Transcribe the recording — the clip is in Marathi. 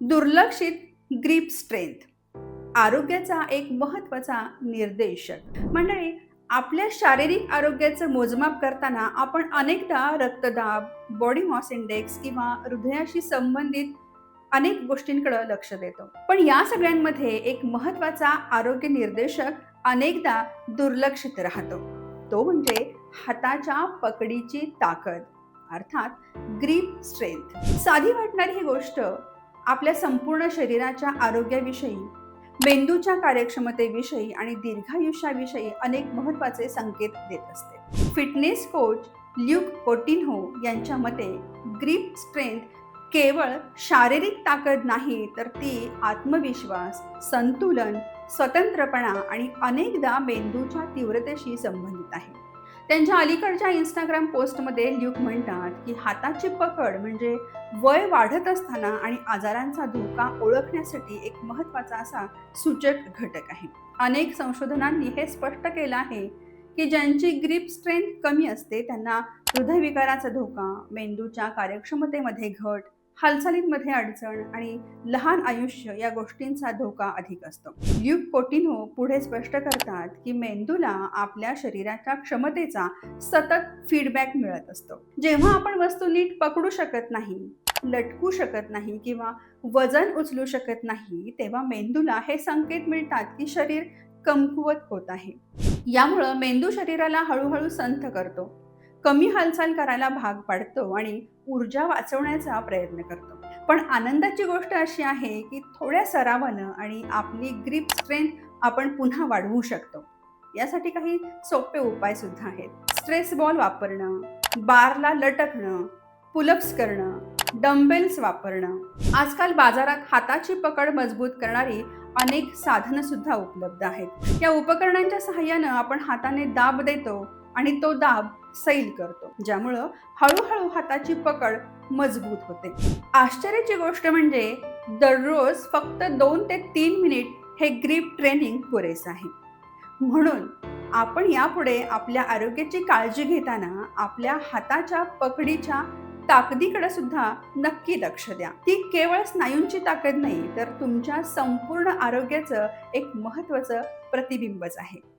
दुर्लक्षित ग्रीप स्ट्रेंथ. आरोग्याचा एक महत्त्वाचा निर्देशक. मंडळी आपल्या शारीरिक आरोग्याचं मोजमाप करताना आपण अनेकदा रक्तदाब बॉडी मॉस इंडेक्स किंवा हृदयाशी संबंधित अनेक गोष्टींकडे लक्ष देतो. पण या सगळ्यांमध्ये एक महत्त्वाचा आरोग्य निर्देशक अनेकदा दुर्लक्षित राहतो. तो म्हणजे हाताच्या पकडीची ताकद अर्थात ग्रीप स्ट्रेंथ. साधी वाटणारी ही गोष्ट आपल्या संपूर्ण शरीराच्या आरोग्याविषयी मेंदूच्या कार्यक्षमतेविषयी आणि दीर्घायुष्याविषयी अनेक महत्त्वाचे संकेत देत असते. फिटनेस कोच ल्यूक कोटिन्हो यांच्या मते ग्रीप स्ट्रेंथ केवळ शारीरिक ताकद नाही तर ती आत्मविश्वास संतुलन स्वतंत्रपणा आणि अनेकदा मेंदूच्या तीव्रतेशी संबंधित आहे. त्यांच्या अलीकडच्या इंस्टाग्राम पोस्टमध्ये ल्यूक म्हणतात की हाताची पकड म्हणजे वय वाढत असताना आणि आजारांचा धोका ओळखण्यासाठी एक महत्त्वाचा असा सूचक घटक आहे. अनेक संशोधनांनी हे स्पष्ट केलं आहे की ज्यांची ग्रीप स्ट्रेंथ कमी असते त्यांना हृदयविकाराचा धोका मेंदूच्या कार्यक्षमतेमध्ये घट हालचालींमध्ये अडचण आणि लहान आयुष्य या गोष्टींचा धोका अधिक असतो. ल्यूक कोटिनो पुढे स्पष्ट करतात की मेंदूला आपल्या शरीराच्या क्षमतेचा सतत फीडबॅक मिळत असतो. जेव्हा आपण वस्तू नीट पकडू शकत नाही लटकू शकत नाही किंवा वजन उचलू शकत नाही तेव्हा मेंदूला हे संकेत मिळतात की शरीर कमकुवत होत आहे. यामुळं मेंदू शरीराला हळूहळू संथ करतो. कमी हालचाल करायला भाग पाडतो आणि ऊर्जा वाचवण्याचा प्रयत्न करतो. पण आनंदाची गोष्ट अशी आहे की थोड्या सरावानं आणि आपली ग्रीप स्ट्रेंथ आपण पुन्हा वाढवू शकतो. यासाठी काही सोपे उपाय सुद्धा आहेत. स्ट्रेस बॉल वापरणं बारला लटकणं पुलप्स करणं डम्बेल्स वापरणं. आजकाल बाजारात हाताची पकड मजबूत करणारी अनेक साधनं सुद्धा उपलब्ध आहेत. या उपकरणांच्या सहाय्यानं आपण हाताने दाब देतो आणि तो दाब सैल करतो ज्यामुळं हळूहळू हाताची पकड मजबूत होते. आश्चर्याची गोष्ट म्हणजे दररोज फक्त दोन ते तीन मिनिट हे ग्रीप ट्रेनिंग पुरेसं आहे. म्हणून आपण यापुढे आपल्या आरोग्याची काळजी घेताना आपल्या हाताच्या पकडीच्या ताकदीकडे सुद्धा नक्की लक्ष द्या. ती केवळ स्नायूंची ताकद नाही तर तुमच्या संपूर्ण आरोग्याचं एक महत्वाचं प्रतिबिंबच आहे.